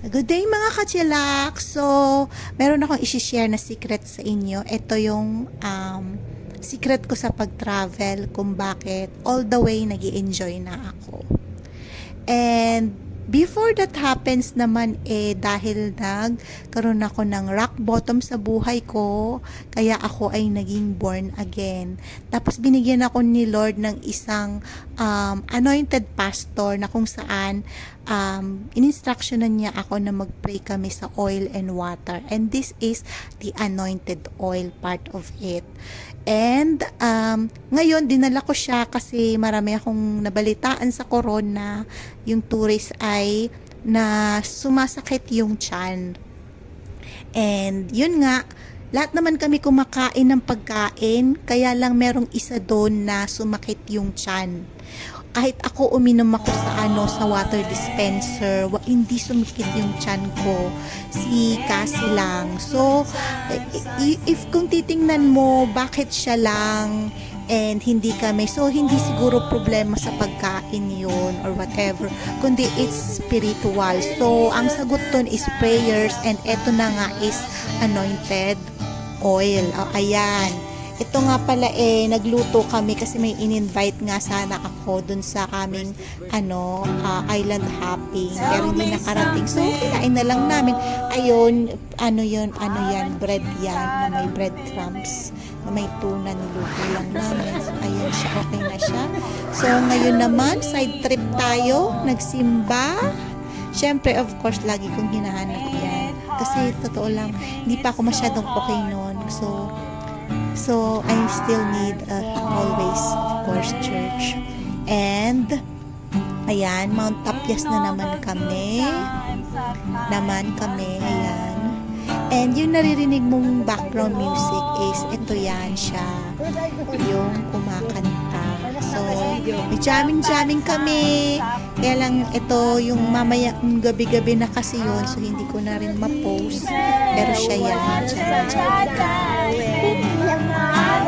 Good day mga kachilak! So, meron akong isi-share na secret sa inyo. Ito yung um, secret ko sa pag-travel kung bakit all the way nag enjoy na ako. And before that happens naman eh dahil nagkaroon ako ng rock bottom sa buhay ko kaya ako ay naging born again. Tapos binigyan ako ni Lord ng isang um, anointed pastor na kung saan um, ininstructionan niya ako na mag-pray kami sa oil and water. And this is the anointed oil part of it. And um, ngayon dinala ko siya kasi marami akong nabalitaan sa corona. Yung tourist ay na sumasakit yung chan. And yun nga, lahat naman kami kumakain ng pagkain, kaya lang merong isa doon na sumakit yung chan. Kahit ako uminom ako sa ano sa water dispenser, wa, hindi sumikit yung chan ko. Si Cassie lang. So, i- if kung titingnan mo, bakit siya lang and hindi kami. So, hindi siguro problema sa pagkain yun or whatever. Kundi it's spiritual. So, ang sagot dun is prayers and eto na nga is anointed oil. O, ayan. Ito nga pala eh, nagluto kami kasi may in-invite nga sana ako dun sa aming ano, ah, island hopping. Pero hindi nakarating. So, kinain na lang namin. Ayun, ano yun, ano yan, bread yan, na may breadcrumbs, na may tuna, niluto lang namin. So, ayun siya, okay na siya. So, ngayon naman, side trip tayo, nagsimba. Siyempre, of course, lagi kong hinahanap yan. Kasi, totoo lang, hindi pa ako masyadong okay noon. So, So, I still need uh, always, of course, church. And, ayan, Mount Tapias na naman kami. Naman kami, ayan. And yung naririnig mong background music is, ito yan siya. Yung kumakanta. So, may jamming-jamming kami. Kaya lang, ito, yung mamaya, gabi-gabi na kasi yun, so hindi ko na rin ma-post. Pero siya yan, jamming-jamming.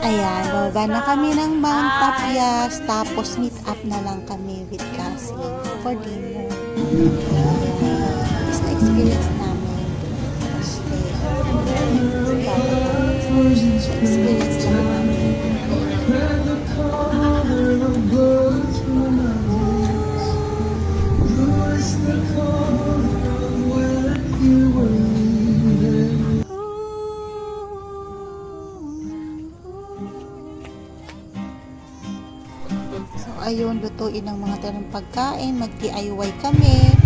Ayan, bababa na kami ng Mount Tapias, tapos meet up na lang kami with Cassie for dinner. Is na experience namin. Stay. Experience namin. ayun, lutuin ng mga tirang pagkain, mag-DIY kami.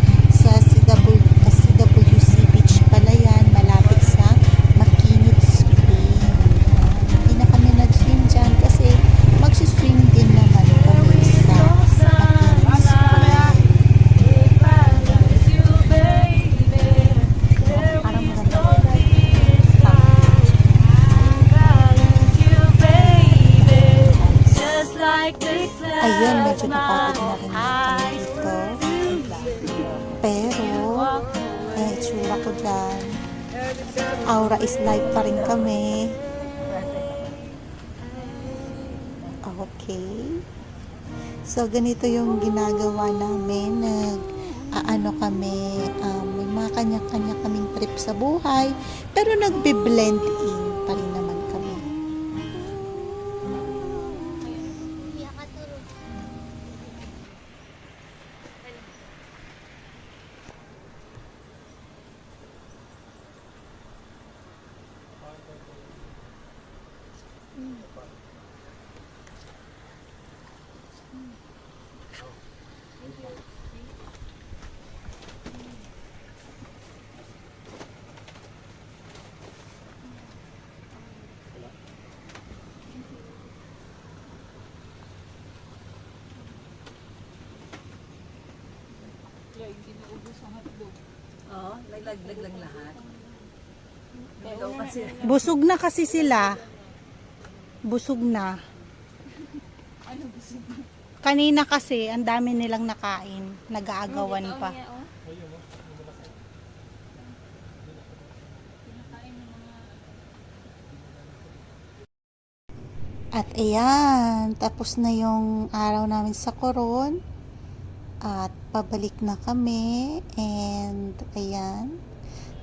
Eh, itsura ko dyan. Aura is life pa rin kami. Okay. So, ganito yung ginagawa namin. Nag, aano kami, um, may mga kanya-kanya kaming trip sa buhay. Pero nagbe-blend Oo, naglaglag lang lahat. Kasi. Busog na kasi sila. Busog na. Kanina kasi, ang dami nilang nakain. Nag-aagawan pa. At ayan, tapos na yung araw namin sa Coron. At pabalik na kami. And ayan,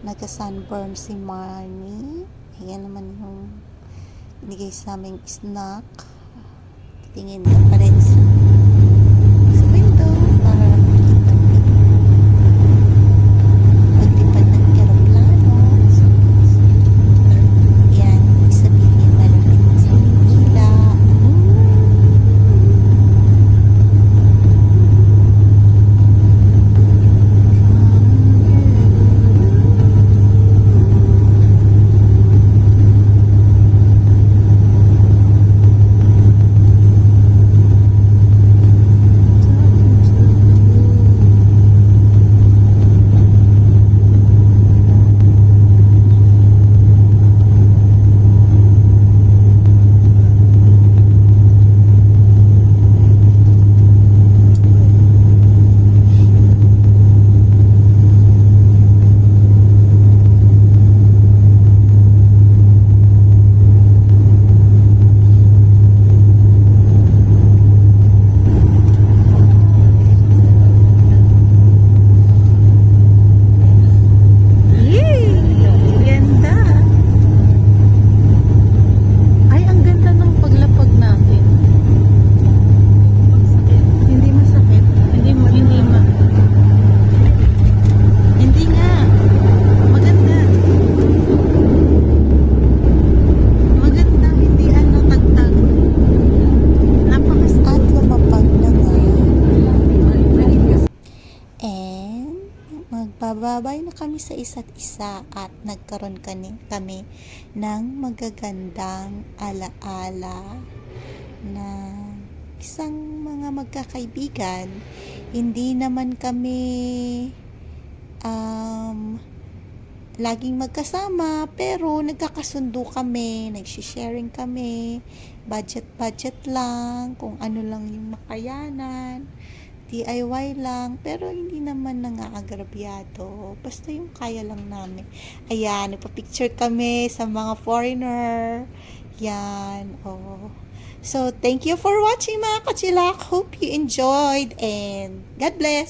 nagka-sunburn si Marnie. Ayan naman yung binigay sa aming snack. Tingin ka pa rin sa, sa window para makita mo. Pagtipad ng aeroplano. Yan, ibig sabihin malapit na sa Manila. Yay! Ganda! Ay, ang ganda ng paglapag natin. Hindi masakit. Hindi mo, hindi ma... Hindi nga. Maganda. Maganda, hindi ano, tagtag. Napakas... At lumapag na nga. And magbababay na kami sa isa't isa at nagkaroon kami ng magagandang alaala na isang mga magkakaibigan. Hindi naman kami um, laging magkasama pero nagkakasundo kami, nagsisharing kami, budget-budget lang, kung ano lang yung makayanan. DIY lang, pero hindi naman nangaagrabyado. Basta yung kaya lang namin. Ayan, nagpa-picture kami sa mga foreigner. Yan, oh. So, thank you for watching mga kachilak. Hope you enjoyed and God bless.